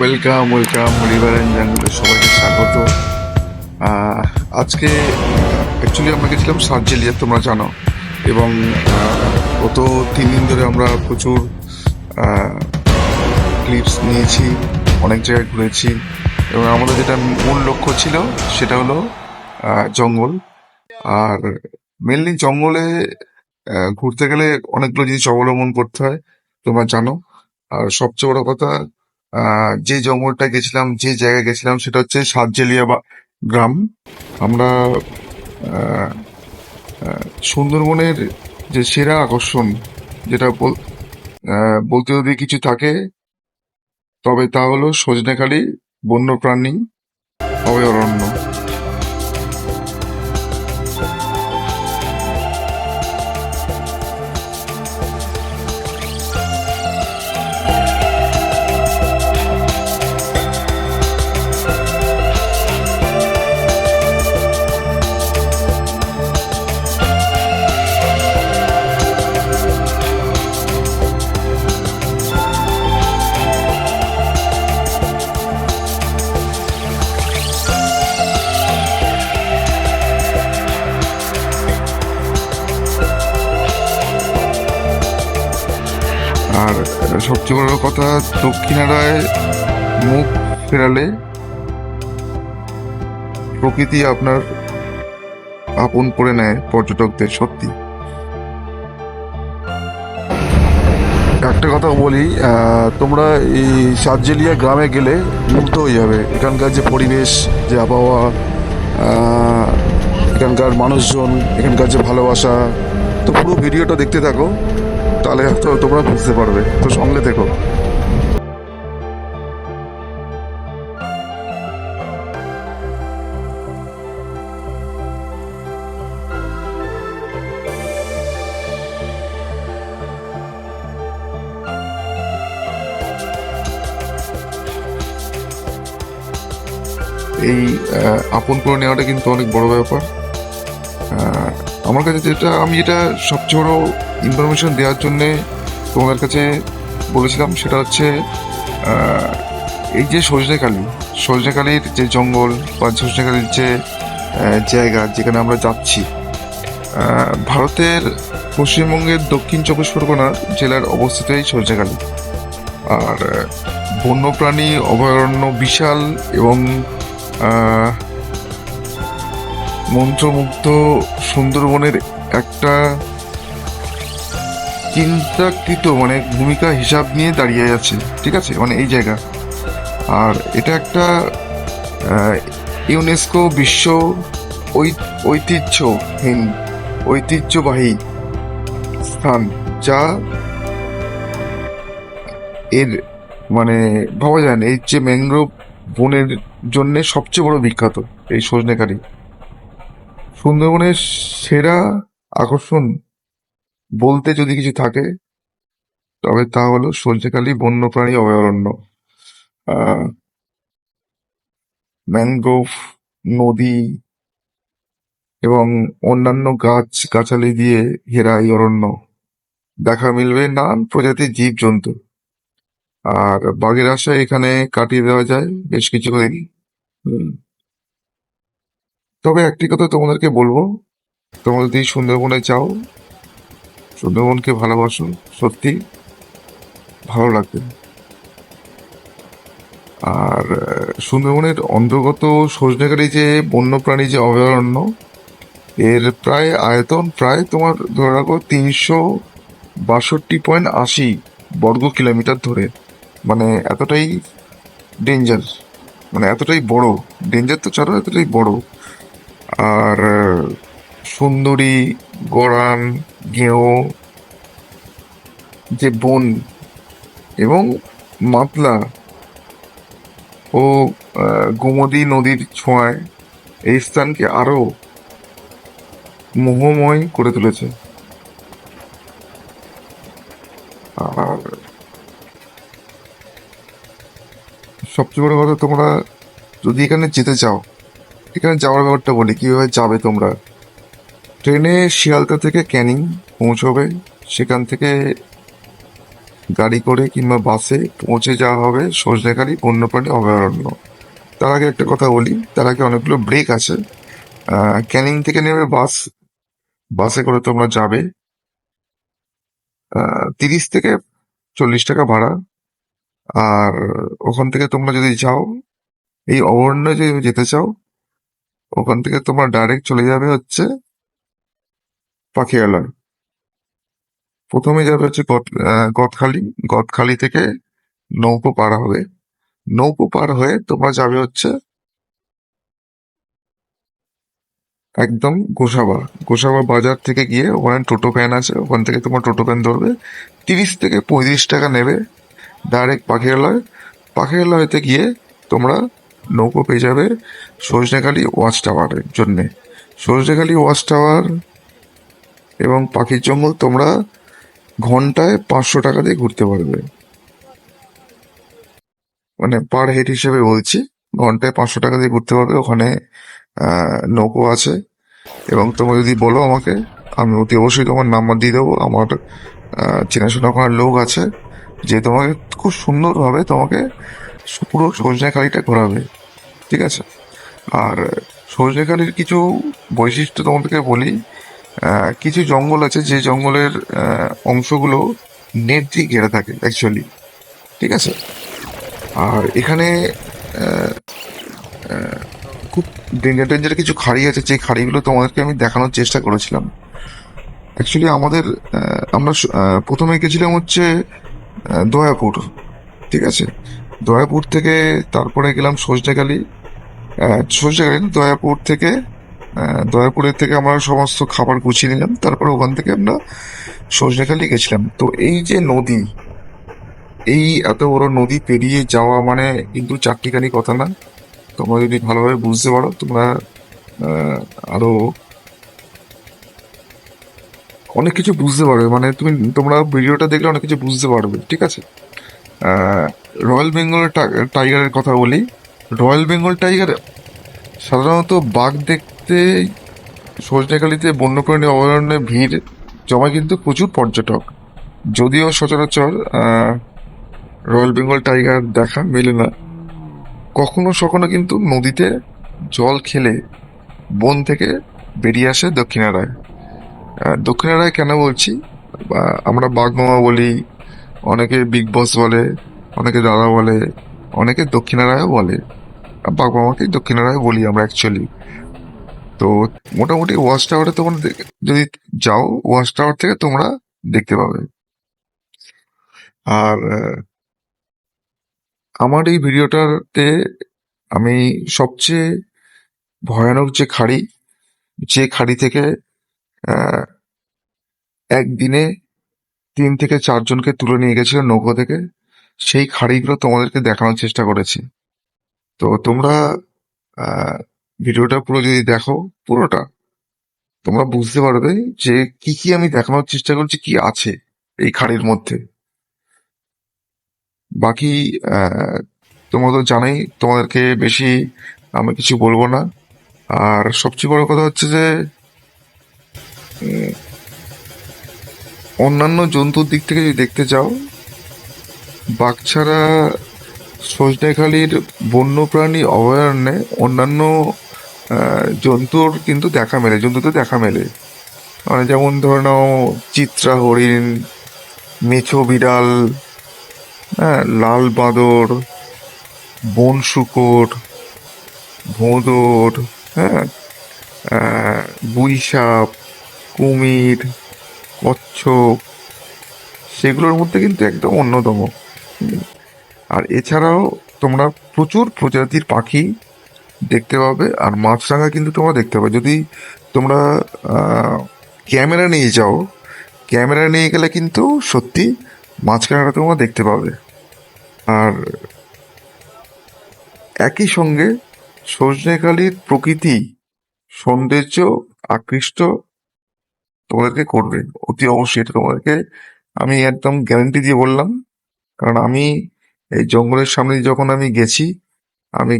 Welcome welcome river and জাঙ্গলে সবাইকে স্বাগত। আজকে অ্যাকচুয়ালি আমরা গেছিলাম সার্জেলিয়া, তোমরা জানো। এবং গত তিন দিন ধরে আমরা প্রচুর ক্লিপস নিয়েছি, অনেক জায়গায় ঘুরেছি। এবং আমাদের যেটা মূল লক্ষ্য ছিল, সেটা হলো জঙ্গল। আর মেনলি জঙ্গলে ঘুরতে গেলে অনেকগুলো জিনিস অবলম্বন করতে হয়, তোমরা জানো। আর সবচেয়ে বড় কথা যে জঙ্গলটা গেছিলাম, যে জায়গায় গেছিলাম, সেটা হচ্ছে সাতজেলিয়া বা গ্রাম। আমরা সুন্দরবনের যে সেরা আকর্ষণ, যেটা বল- বলতে যদি কিছু থাকে, তবে তা হলো সজনেখালি বন্যপ্রাণী, অভয়ারণ্য। আর সবচেয়ে বড় কথা, দক্ষিণারায় মুখ ফেরালে প্রকৃতি আপনার আপন করে নেয় পর্যটকদের, সত্যি। একটা কথা বলি তোমরা এই সাতজেলিয়া গ্রামে গেলে মুগ্ধ হয়ে যাবে। এখানকার যে পরিবেশ, যে আবহাওয়া এখানকার মানুষজন, এখানকার যে ভালোবাসা, তো পুরো ভিডিওটা দেখতে থাকো। তাহলে তো তোমরা বুঝতে পারবে। তো সঙ্গে থেকো এই আপন করে নেওয়াটা কিন্তু অনেক বড় ব্যাপার। আমার কাছে যেটা আমি যেটা বড় ইনফরমেশন দেওয়ার জন্য তোমাদের কাছে বলেছিলাম, সেটা হচ্ছে এই যে সজনেখালি সজনেখালির যে জঙ্গল বা সজনেখালির যে জায়গা যেখানে আমরা যাচ্ছি ভারতের পশ্চিমবঙ্গের দক্ষিণ চব্বিশ পরগনা জেলার অবস্থিত এই সজনেখালি আর, বন্যপ্রাণী অভয়ারণ্য বিশাল এবং মন্ত্রমুগ্ধ সুন্দরবনের একটা চিন্তাকৃত মানে ভূমিকা হিসাব নিয়ে দাঁড়িয়ে আছে, ঠিক আছে? মানে এই জায়গা। আর এটা একটা ইউনেস্কো বিশ্ব ঐতিহ্যহীন ঐতিহ্যবাহী স্থান, যা এর মানে ভাবা যায় না এই যে ম্যানগ্রোভ বনের জন্য সবচেয়ে বড় বিখ্যাত এই সজনেখালি সুন্দরবনের সেরা আকর্ষণ বলতে যদি কিছু থাকে, তবে তা হলো সজনেখালি বন্যপ্রাণী অভয়ারণ্য। ম্যানগ্রোভ, নদী এবং অন্যান্য গাছ, গাছালি দিয়ে ঘেরা এই অরণ্য। দেখা মিলবে নানান প্রজাতির জীব জন্তু আর বাঘের আশায় এখানে কাটিয়ে দেওয়া যায় বেশ কিছু দিন হুম। তবে একটি কথা তোমাদেরকে বলব, তোমরা যদি সুন্দরবনে যাও সুন্দরবনকে ভালোবাসো, সত্যি ভালো লাগবে। আর সুন্দরবনের অন্তর্গত সজনেখালি যে বন্যপ্রাণী যে অভয়ারণ্য, এর প্রায় আয়তন প্রায় তোমার ধরে রাখো তিনশো বাষট্টি পয়েন্ট আশি বর্গ কিলোমিটার ধরে। মানে এতটাই ডেঞ্জার মানে এতটাই বড়। ডেঞ্জার তো ছাড়ো এতটাই বড়। আর, সুন্দরী, গড়ান গেঁয়ো যে বন এবং মাতলা ও গোমতী নদীর ছোঁয়ায় এই স্থানকে আরও মোহময় করে তুলেছে। আর সবচেয়ে বড় কথা তোমরা যদি এখানে যেতে চাও, এখানে যাওয়ার ব্যাপারটা বলি, কীভাবে যাবে তোমরা? ট্রেনে শিয়ালদা থেকে ক্যানিং পৌঁছবে। সেখান থেকে গাড়ি করে কিংবা বাসে পৌঁছে যাওয়া হবে সজনেখালি বন্যপ্রাণী অভয়ারণ্য। তার আগে একটা কথা বলি, তার আগে অনেকগুলো ব্রেক আছে। ক্যানিং থেকে নেবে বাস, বাসে করে তোমরা যাবে। তিরিশ থেকে চল্লিশ টাকা ভাড়া। আর ওখান থেকে তোমরা যদি যাও, এই অভয়ারণ্য যদি যেতে চাও, ওখান থেকে তোমরা ডাইরেক্ট চলে যাবে হচ্ছে পাখিয়ালয় প্রথমে যাবে হচ্ছে গদ- গদখালি। গদখালি থেকে নৌকো পার হবে। নৌকো পার হয়ে তোমরা যাবে হচ্ছে একদম গোসাবা। গোসাবা বাজার থেকে গিয়ে ওখানে টোটো ভ্যান আছে, ওখান থেকে তোমার টোটো ভ্যান ধরবে। তিরিশ থেকে পঁয়ত্রিশ টাকা নেবে ডাইরেক্ট পাখিরালয়। পাখিরালয়তে গিয়ে তোমরা নৌকো পেয়ে যাবে সজনেখালি ওয়াচ টাওয়ারের জন্যে। সজনেখালি ওয়াচ টাওয়ার এবং পাখির জঙ্গল তোমরা ঘন্টায় পাঁচশো টাকা দিয়ে ঘুরতে পারবে। মানে পার হেড হিসেবে বলছি, ঘন্টায় পাঁচশো টাকা দিয়ে ঘুরতে পারবে, ওখানে নৌকো আছে। এবং তোমরা যদি বলো আমাকে, আমি অতি অবশ্যই তোমার নাম্বার দিয়ে দেবো। আমার চেনাশোনা করার লোক আছে, যে তোমাকে খুব সুন্দরভাবে তোমাকে পুরো সজনেখালিটা ঘোরাবে। ঠিক আছে? আর সজনেখালির কিছু বৈশিষ্ট্য তোমাদেরকে বলি কিছু জঙ্গল আছে, যে জঙ্গলের অংশগুলো নেট দিয়ে ঘেরা থাকে অ্যাকচুয়ালি ঠিক আছে? আর এখানে খুব ডেঞ্জার ডেঞ্জার কিছু খাড়ি আছে, যে খাড়িগুলো তোমাদেরকে আমি দেখানোর চেষ্টা করেছিলাম। অ্যাকচুয়ালি আমাদের আমরা প্রথমে গেছিলাম হচ্ছে দয়াপুর। ঠিক আছে? দয়াপুর থেকে তারপরে গেলাম সজনেখালি সজনেখালি দয়াপুর থেকে দয়াপুরের থেকে আমরা সমস্ত খাবার গুছিয়ে নিলাম। তারপরে ওখান থেকে আমরা সজনেখালি গেছিলাম। তো এই যে নদী এই এত বড় নদী পেরিয়ে যাওয়া মানে কিন্তু চারটিখানি কথা না। তোমরা যদি ভালোভাবে বুঝতে পারো তোমরা আহ, আরও অনেক কিছু বুঝতে পারবে। মানে তুমি তোমরা ভিডিওটা দেখলে অনেক কিছু বুঝতে পারবে ঠিক আছে? রয়্যাল বেঙ্গল টাইগারের কথা বলি। রয়্যাল বেঙ্গল টাইগার সাধারণত বাঘ দেখতে সজনেখালিতে বন্যপ্রাণী অভয়ারণ্যে ভিড় জমা কিন্তু প্রচুর পর্যটক। যদিও সচরাচর রয়্যাল বেঙ্গল টাইগার দেখা মেলে না। কখনো সখনো কিন্তু নদীতে জল খেলে বন থেকে বেরিয়ে আসে দক্ষিণারায় দক্ষিণারায় কেন বলছি? বা আমরা বাঘ মামা বলি, অনেকে বিগ বস বলে, অনেকে দাদা বলে, অনেকে দক্ষিণারায়ও বলে। মামাকে দক্ষিণারায় বলি আমরা অ্যাকচুয়ালি তো মোটামুটি ওয়াচ টাওয়ারে তোমরা যদি যাও ওয়াচ টাওয়ার থেকে তোমরা দেখতে পাবে। আর আমার এই ভিডিওটাতে আমি সবচেয়ে ভয়ানক যে খাড়ি যে খাড়ি থেকে একদিনে তিন থেকে চারজনকে তুলে নিয়ে গেছিল নৌকো থেকে, সেই খাড়িগুলো তোমাদেরকে দেখানোর চেষ্টা করেছি। তো তোমরা ভিডিওটা পুরো যদি দেখো, পুরোটা, তোমরা বুঝতে পারবে যে কি কি আমি দেখানোর চেষ্টা করছি, কি আছে এই খাড়ির মধ্যে। বাকি তোমরা তো জানাই, তোমাদেরকে বেশি আমি কিছু বলব না। আর সবচেয়ে বড় কথা হচ্ছে যে অন্যান্য জন্তুর দিক থেকে যদি দেখতে চাও বাঘ ছাড়া সজনেখালির বন্যপ্রাণী অভয়ারণ্যে অন্যান্য জন্তুর কিন্তু দেখা মেলে জন্তুতে দেখা মেলে। মানে যেমন ধরে নাও চিত্রা হরিণ মেছো বিড়াল হ্যাঁ লাল বাঁদর বন শুকর ভোঁদর হ্যাঁ আহ, গুই সাপ কুমির কচ্ছপ সেগুলোর মধ্যে কিন্তু একদম অন্যতম। আর এছাড়াও তোমরা প্রচুর প্রজাতির পাখি দেখতে পাবে, আর মাছরাঙা কিন্তু তোমরা দেখতে পাবে। যদি তোমরা ক্যামেরা নিয়ে যাও, ক্যামেরা নিয়ে গেলে কিন্তু সত্যি মাছরাঙাটা তোমরা দেখতে পাবে। আর একই সঙ্গে সজনেখালির প্রকৃতি সৌন্দর্য আকৃষ্ট তোমাদেরকে করবে। অতি অবশ্যই এটা তোমাদেরকে আমি একদম গ্যারেন্টি দিয়ে বললাম। কারণ আমি এই জঙ্গলের সামনে যখন আমি গেছি, আমি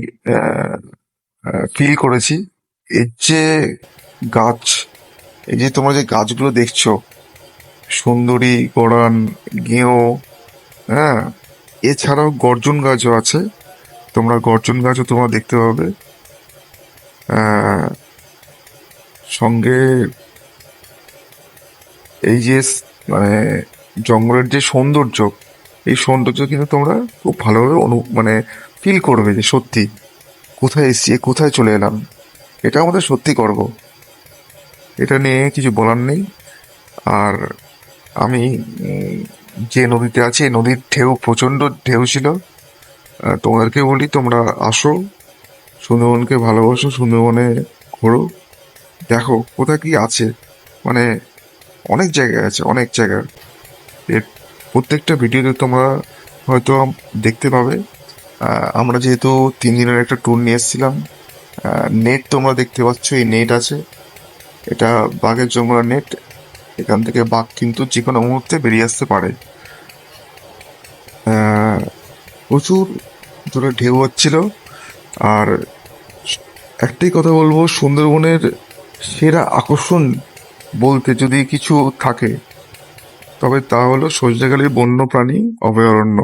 ফিল করেছি। এর যে গাছ, এই যে তোমরা যে গাছগুলো দেখছ, সুন্দরী, গড়ান গেঁয়ো হ্যাঁ এছাড়াও গর্জন গাছও আছে। তোমরা গর্জন গাছও তোমরা দেখতে পাবে। সঙ্গে এই যে মানে জঙ্গলের যে সৌন্দর্য, এই সৌন্দর্য কিন্তু তোমরা খুব ভালোভাবে অনু মানে ফিল করবে যে সত্যি। কোথায় এসছি, কোথায় চলে এলাম এটা আমাদের সত্যি করব এটা নিয়ে কিছু বলার নেই। আর আমি যে নদীতে আছি, এই নদীর ঢেউ প্রচণ্ড ঢেউ ছিল। তোমাদেরকে বলি, তোমরা আসো, সুন্দরবনকে ভালোবাসো, সুন্দরবনে ঘোরো। দেখো, কোথায় কি আছে মানে অনেক জায়গায় আছে, অনেক জায়গা। এর প্রত্যেকটা ভিডিওতে তোমরা হয়তো দেখতে পাবে। আমরা যেহেতু তিন দিনের একটা ট্যুর নিয়ে এসেছিলাম নেট তোমরা দেখতে পাচ্ছ, এই নেট আছে। এটা বাঘের জঙ্গলের নেট এখান থেকে বাঘ কিন্তু যে কোনো মুহূর্তে বেরিয়ে আসতে পারে। প্রচুর জোরে ঢেউ হচ্ছিল। আর একটাই কথা বলব, সুন্দরবনের সেরা আকর্ষণ বলতে যদি কিছু থাকে, তবে তা হলো সজনেখালির বন্যপ্রাণী অভয়ারণ্য।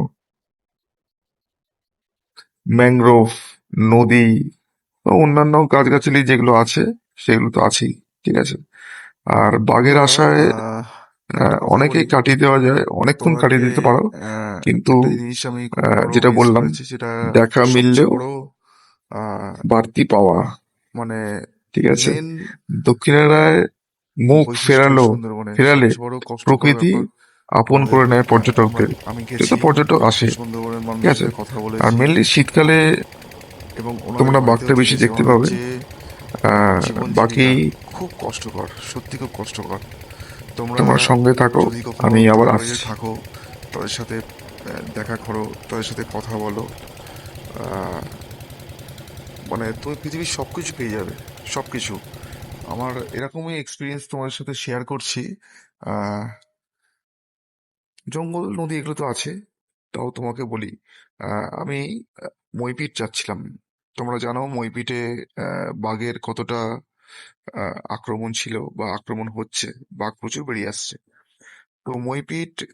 ম্যানগ্রোভ নদী বা অন্যান্য গাছগাছালি যেগুলো আছে সেগুলো তো আছেই ঠিক আছে? আর বাঘের আশায় অনেকেই কাটিয়ে দেওয়া যায় অনেকক্ষণ কাটিয়ে দিতে পারো কিন্তু যেটা বললাম, দেখা মিললেও বাড়তি পাওয়া মানে ঠিক আছে? দক্ষিণেরায় মুখ ফেরালো ফেরালে প্রকৃতি আপন করে নেয় পর্যটকদের। যেহেতু পর্যটক আসে ঠিক আছে? আর মেনলি শীতকালে তোমরা বাঘটা বেশি দেখতে পাবে। বাকি খুব কষ্টকর সত্যি খুব কষ্টকর। তোমরা সঙ্গে থাকো আমি আবার আসছি। থাকো তাদের সাথে দেখা করো তাদের সাথে কথা বলো মানে তুমি পৃথিবীর সব কিছু পেয়ে যাবে সব কিছু আমার এরকমই এক্সপিরিয়েন্স তোমাদের সাথে শেয়ার করছি আহ, জঙ্গল, নদী এগুলো তো আছে। তাও তোমাকে বলি আমি মইপিট যাচ্ছিলাম। তোমরা জানো মইপিটে বাঘের কতটা আক্রমণ ছিল বা আক্রমণ হচ্ছে। বাঘ প্রচুর বেরিয়ে আসছে। তো মইপিট,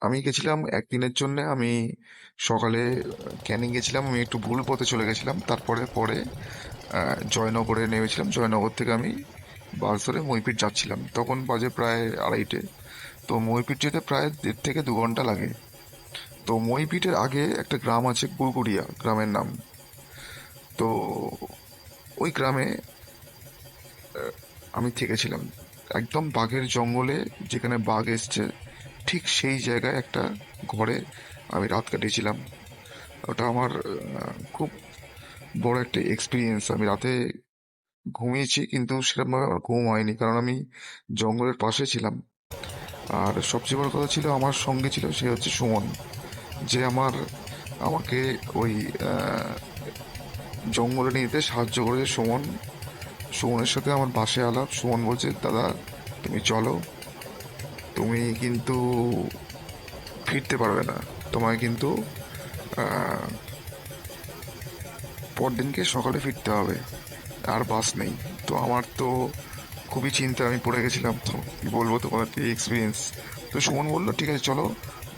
আমি গেছিলাম একদিনের জন্য, আমি সকালে ক্যানিং গেছিলাম, আমি একটু ভুল পথে চলে গেছিলাম। তারপরে, পরে জয়নগরে নেমেছিলাম। জয়নগর থেকে আমি বাস ধরে মইপিট যাচ্ছিলাম। তখন বাজে প্রায় আড়াইটে। তো মইপিট যেতে প্রায় দেড় থেকে দু ঘণ্টা লাগে। তো মইপিটের আগে একটা গ্রাম আছে গুড়গুড়িয়া গ্রামের নাম। তো ওই গ্রামে আমি থেকেছিলাম। একদম বাঘের জঙ্গলে যেখানে বাঘ এসছে, ঠিক সেই জায়গায় একটা ঘরে আমি রাত কাটিয়েছিলাম। ওটা আমার খুব বড় একটা এক্সপিরিয়েন্স আমি রাতে ঘুমিয়েছি, কিন্তু সেরকমভাবে আমার ঘুম হয়নি, কারণ আমি জঙ্গলের পাশে ছিলাম। আর সবচেয়ে বড় কথা ছিল আমার সঙ্গে ছিল, সে হচ্ছে সুমন, যে আমার, আমাকে ওই জঙ্গলে নিয়ে যেতে সাহায্য করেছে সুমন। সুমনের সাথে আমার বাসে আলাপ, সুমন বলছে, দাদা, তুমি চলো, তুমি কিন্তু ফিরতে পারবে না, তোমায় কিন্তু পরদিনকে সকালে ফিরতে হবে, আর বাস নেই। তো আমার তো খুবই চিন্তা আমি পড়ে গেছিলাম, তো কি বলব তোমার তোমাদেরকে এক্সপিরিয়েন্স তো সুমন বলল, ঠিক আছে, চলো।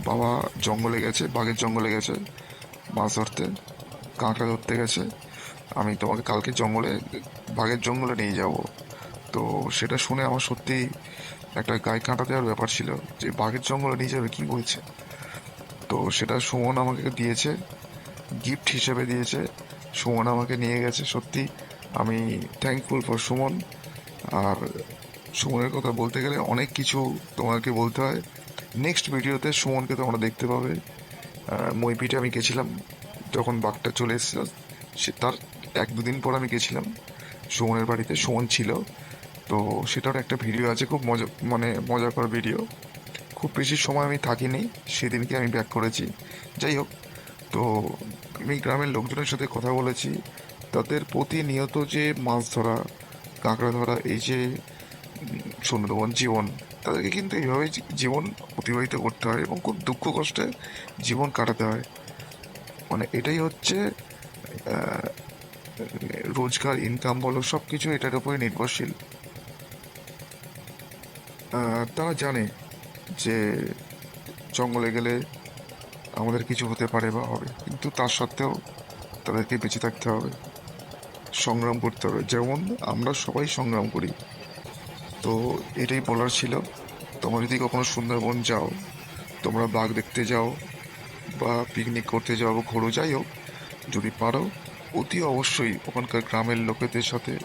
বাবা জঙ্গলে গেছে, বাঘের জঙ্গলে গেছে, মাছ ধরতে, কাঁকড়া ধরতে গেছে। আমি তোমাকে কালকে জঙ্গলে, বাঘের জঙ্গলে নিয়ে যাব। তো সেটা শুনে আমার সত্যি একটা গায়ে কাঁটা দেওয়ার ব্যাপার ছিল, যে বাঘের জঙ্গলে নিয়ে যাবে কী বলছে? তো সেটা সুমন আমাকে দিয়েছে গিফট হিসেবে দিয়েছে। সুমন আমাকে নিয়ে গেছে, সত্যি আমি থ্যাঙ্কফুল ফর সুমন। আর সুমনের কথা বলতে গেলে অনেক কিছু তোমাকে বলতে হয়। নেক্সট ভিডিওতে সুমনকে তোমরা দেখতে পাবে। মইপিটে আমি গেছিলাম যখন বাঘটা চলে এসেছিল। সে তার এক দুদিন পর আমি গেছিলাম। সুমনের বাড়িতে সুমন ছিল। তো সেটার একটা ভিডিও আছে, খুব মজা মানে মজা করা ভিডিও খুব বেশি সময় আমি থাকিনি, সেদিনকে আমি ব্যাক করেছি। যাই হোক, তো আমি গ্রামের লোকজনের সাথে কথা বলেছি। তাদের প্রতিনিয়ত যে মাছ ধরা কাঁকড়া ধরা এই যে, সুন্দরবন, জীবন, তাদেরকে কিন্তু এইভাবে জীবন অতিবাহিত করতে হয় এবং খুব দুঃখ কষ্টে জীবন কাটাতে হয়। মানে এটাই হচ্ছে রোজগার ইনকাম বলো সব কিছু এটার উপরে নির্ভরশীল। তারা জানে যে জঙ্গলে গেলে আমাদের কিছু হতে পারে বা হবে, কিন্তু তার সত্ত্বেও তাদেরকে বেঁচে থাকতে হবে। সংগ্রাম করতে হবে। যেমন আমরা সবাই সংগ্রাম করি। তো এটাই বলার ছিল। তোমরা যদি কখনো সুন্দরবন যাও, তোমরা বাঘ দেখতে যাও বা পিকনিক করতে যাও বা ঘোরো, যাই হোক, যদি পারো, অতি অবশ্যই ওখানকার গ্রামের লোকেদের সাথে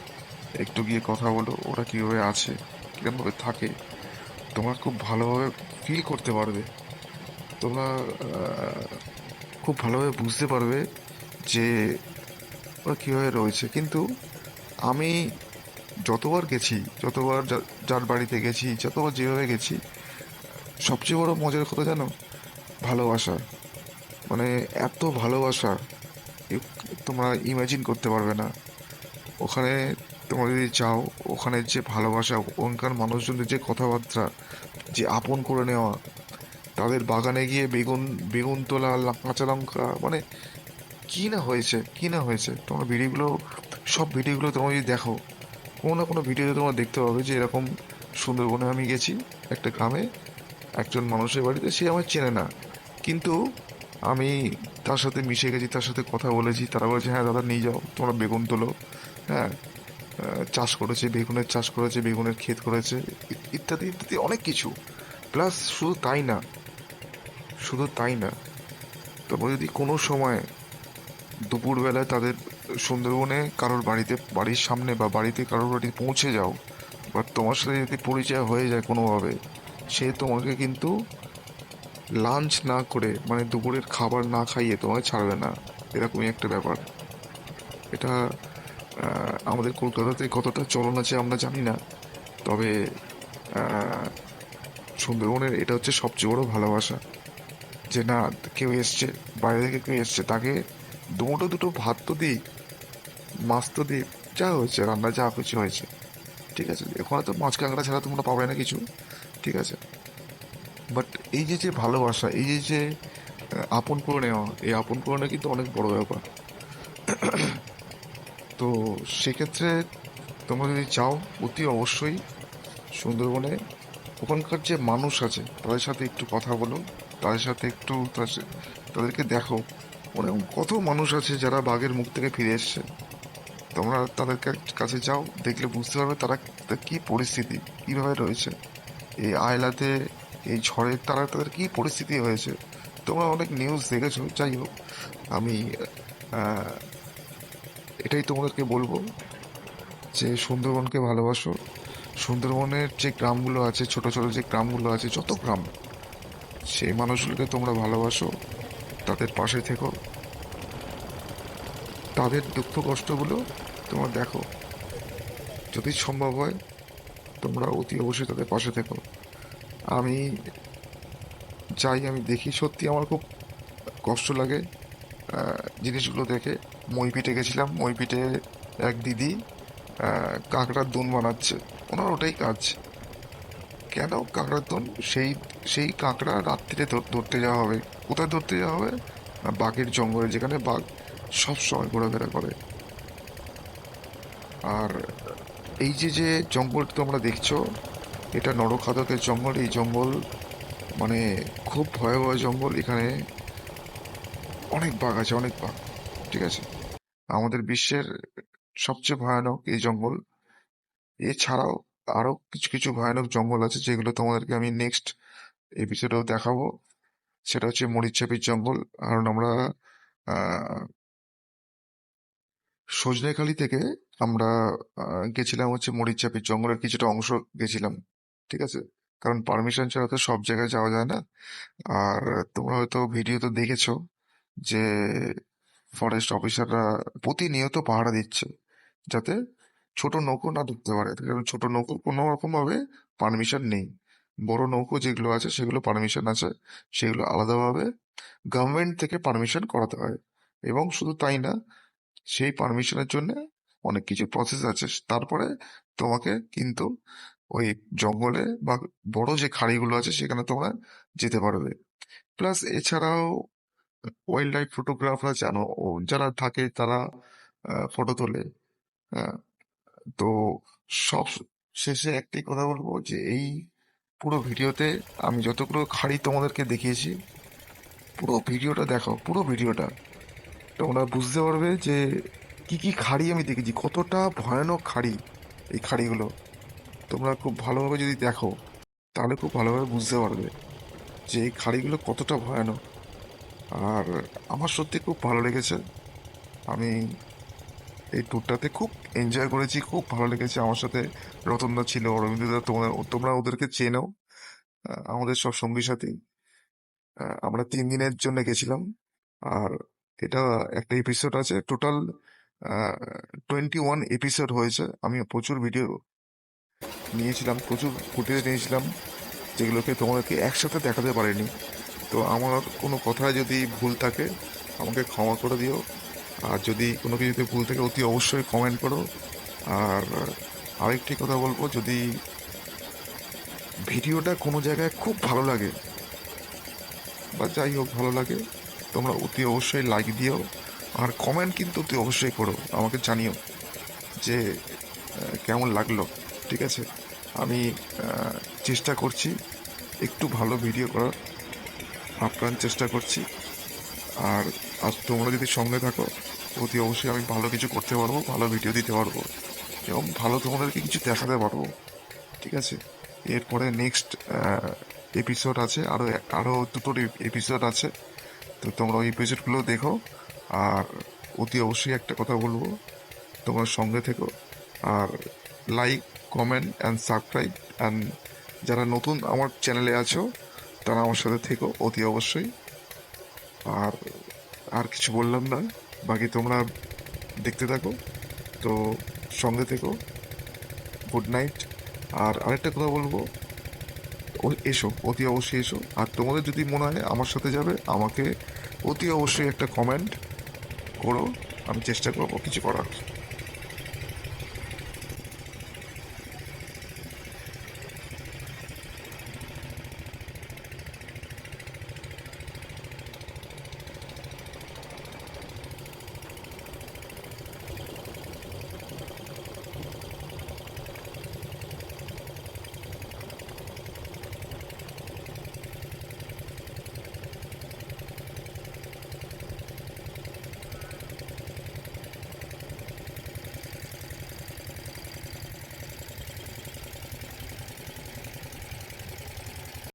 একটু গিয়ে কথা বলো, ওরা কীভাবে আছে কীরকমভাবে থাকে। তোমরা খুব ভালোভাবে ফিল করতে পারবে। তোমরা খুব ভালোভাবে বুঝতে পারবে যে ওরা কীভাবে রয়েছে, কিন্তু আমি যতবার গেছি, যতবার যার বাড়িতে গেছি, যতবার যেভাবে গেছি, সবচেয়ে বড় মজার কথা জানো, ভালোবাসা। মানে এত ভালোবাসা তোমরা ইমাজিন করতে পারবে না। ওখানে তোমরা যদি চাও, ওখানে যে ভালোবাসা, ওখানকার মানুষজনের যে কথাবার্তা, যে আপন করে নেওয়া, তাদের বাগানে গিয়ে বেগুন বেগুন তোলা, কাঁচা লঙ্কা মানে কি না হয়েছে? কি না হয়েছে? তোমার ভিডিওগুলো সব ভিডিওগুলো তোমরা যদি দেখো, কোনো না কোনো ভিডিওতে তোমরা দেখতে পাবে যে এরকম সুন্দরবনে আমি গেছি একটা গ্রামে, একজন মানুষের বাড়িতে, সে আমার চেনে না। কিন্তু আমি তার সাথে মিশে গেছি, তার সাথে কথা বলেছি, তারা বলেছে হ্যাঁ দাদা, নিয়ে যাও, তোমরা বেগুন তোলো। হ্যাঁ চাষ করেছে, বেগুনের চাষ করেছে, বেগুনের ক্ষেত করেছে, ইত্যাদি ইত্যাদি, অনেক কিছু। প্লাস শুধু তাই না, শুধু তাই না, তোমরা যদি কোনো সময় দুপুরবেলায় তাদের সুন্দরবনে কারোর বাড়িতে, বাড়ির সামনে বা বাড়িতে কারোর বাড়িতে পৌঁছে যাও, বা তোমার সাথে যদি পরিচয় হয়ে যায় কোনোভাবে, সে তোমাকে কিন্তু লাঞ্চ না করে মানে দুপুরের খাবার না খাইয়ে তোমাকে ছাড়বে না। এরকমই একটা ব্যাপার। এটা আমাদের কলকাতাতে কতটা চলন আছে আমরা জানি না। তবে সুন্দরবনের এটা হচ্ছে সবচেয়ে বড় ভালোবাসা। যে না, কেউ এসছে, বাইরে থেকে কেউ এসছে, তাকে দুটো দুটো ভাত তো দিই, মাছ তো দিই, যা হয়েছে, রান্না যা কিছু হয়েছে, ঠিক আছে? ওখানে তো মাছ কাঁকড়া ছাড়া তোমরা পাবে না কিছু, ঠিক আছে? বাট এই যে যে ভালোবাসা, এই যে যে আপন করে নেওয়া, এই আপন করে নেওয়া কিন্তু অনেক বড় ব্যাপার। তো সেক্ষেত্রে তোমরা যদি চাও, অতি অবশ্যই সুন্দরবনে ওখানকার যে মানুষ আছে, তাদের সাথে একটু কথা বলো, তাদের সাথে একটু তাদেরকে দেখো। মানে কত মানুষ আছে যারা বাঘের মুখ থেকে ফিরে এসছে। তোমরা তাদের কাছে যাও, দেখলে বুঝতে পারবে তারা কি পরিস্থিতি, কীভাবে রয়েছে। এই আয়লাতে, এই ঝড়ের তারা তাদের কি পরিস্থিতি হয়েছে। তোমরা অনেক নিউজ দেখেছ, যাই হোক, আমি এটাই তোমাদেরকে বলব যে সুন্দরবনকে ভালোবাসো। সুন্দরবনের যে গ্রামগুলো আছে, ছোট ছোট যে গ্রামগুলো আছে, যত গ্রাম, সেই মানুষগুলোকে তোমরা ভালোবাসো। তাদের পাশে থেকো। তাদের দুঃখ কষ্টগুলো তোমার দেখো। যদি সম্ভব হয়, তোমরা অতি অবশ্যই তাদের পাশে থেকো। আমি যাই, আমি দেখি সত্যি আমার খুব কষ্ট লাগে। জিনিসগুলো দেখে। মই পিঠে গেছিলাম। মই পিঠে এক দিদি কাঁকড়ার দুন বানাচ্ছে। ওনার ওটাই কাজ। কেন কাঁকড়ার দোন? সেই সেই কাঁকড়া রাত্রিরে ধর- ধরতে যাওয়া হবে। কোথায় ধরতে যাওয়া হবে? না, বাঘের জঙ্গলে, যেখানে বাঘ সব সময় ঘোরাফেরা করে। আর এই যে যে জঙ্গলটা তোমরা দেখছ, এটা নরখাদকের জঙ্গল। এই জঙ্গল মানে খুব ভয়াবহ জঙ্গল। এখানে অনেক বাঘ আছে, অনেক বাঘ, ঠিক আছে? আমাদের বিশ্বের সবচেয়ে ভয়ানক এই জঙ্গল। এছাড়াও আরও কিছু কিছু ভয়ানক জঙ্গল আছে, যেগুলো তোমাদেরকে আমি নেক্সট এপিসোডেও দেখাবো। সেটা হচ্ছে মরিচাপির জঙ্গল। কারণ আমরা সজনেখালি থেকে আমরা গেছিলাম হচ্ছে মরিচাপির জঙ্গলের কিছুটা অংশ গেছিলাম। ঠিক আছে? কারণ পারমিশন ছাড়া তো সব জায়গায় যাওয়া যায় না। আর তোমরা হয়তো ভিডিও তো দেখেছ যে ফরেস্ট অফিসাররা প্রতিনিয়ত পাহারা দিচ্ছে যাতে ছোট নৌকো না ঢুকতে পারে। কারণ ছোট নৌকো কোনো রকম ভাবে পারমিশন নেই। বড় নৌকো যেগুলো আছে, সেগুলো পারমিশন আছে, সেগুলো আলাদাভাবে গভর্নমেন্ট থেকে পারমিশন করাতে হয়। এবং শুধু তাই না, সেই পারমিশনের জন্য অনেক কিছু প্রসেস আছে। তারপরে তোমাকে কিন্তু ওই জঙ্গলে বা বড় যে খাড়িগুলো আছে, সেখানে তোমরা যেতে পারবে। প্লাস এছাড়াও ওয়াইল্ড লাইফ ফটোগ্রাফার জানো যারা থাকে তারা ফটো তোলে। হ্যাঁ তো সব শেষে একটাই কথা বলব যে এই পুরো ভিডিওতে আমি যতগুলো খাড়ি তোমাদেরকে দেখিয়েছি, পুরো ভিডিওটা দেখো পুরো ভিডিওটা। তোমরা বুঝতে পারবে যে কি কি খাড়ি আমি দেখেছি, কতটা ভয়ানক খাড়ি এই খাড়িগুলো। তোমরা খুব ভালোভাবে যদি দেখো, তাহলে খুব ভালোভাবে বুঝতে পারবে যে এই খাড়িগুলো কতটা ভয়ানক। আর আমার সত্যি খুব ভালো লেগেছে। আমি এই ট্যুরটাতে খুব এনজয় করেছি, খুব ভালো লেগেছে আমার সাথে। রতনদা ছিল অরবিন্দদা তোমরা তোমরা ওদেরকে চেনো আমাদের সব সঙ্গী সাথী। আমরা তিন দিনের জন্য গেছিলাম, আর এটা একটা এপিসোড আছে টোটাল টোয়েন্টি ওয়ান এপিসোড হয়েছে। আমি প্রচুর ভিডিও নিয়েছিলাম, প্রচুর ফুটেজ নিয়েছিলাম, যেগুলোকে তোমাদেরকে একসাথে দেখাতে পারিনি। তো আমার কোনো কথায় যদি ভুল থাকে, আমাকে ক্ষমা করে দিও। আর যদি কোনো কিছুতে ভুল থাকে, অতি অবশ্যই কমেন্ট করো। আর আরেকটি কথা বলব, যদি ভিডিওটা কোনো জায়গায় খুব ভালো লাগে বা যাই হোক ভালো লাগে, তোমরা অতি অবশ্যই লাইক দিও। আর কমেন্ট কিন্তু অতি অবশ্যই করো, আমাকে জানিও যে কেমন লাগল, ঠিক আছে? আমি চেষ্টা করছি একটু ভালো ভিডিও করার, আপ্রাণ চেষ্টা করছি। আর আজ তোমরা যদি সঙ্গে থাকো, অতি অবশ্যই আমি ভালো কিছু করতে পারব, ভালো ভিডিও দিতে পারব, এবং ভালো তোমাদেরকে কিছু দেখাতে পারব, ঠিক আছে? এরপরে নেক্সট এপিসোড আছে আরও আরও দুটো এপিসোড আছে, তো তোমরা ওই এপিসোডগুলো দেখো, আর অতি অবশ্যই একটা কথা বলব, তোমার সঙ্গে থেকো, আর like comment and subscribe and যারা নতুন আমার চ্যানেলে আছো, তারা আমার সাথে থেকো অতি অবশ্যই, আর আর কিছু বললাম না। বাকি তোমরা দেখতে থাকো। তো সঙ্গে থেকো। Good night. আর আরেকটা কথা বলব। এসো, অতি অবশ্যই এসো। আর তোমাদের যদি মনে হয় আমার সাথে যাবে, আমাকে অতি অবশ্যই একটা কমেন্ট করো। আমি চেষ্টা করব কিছু করার।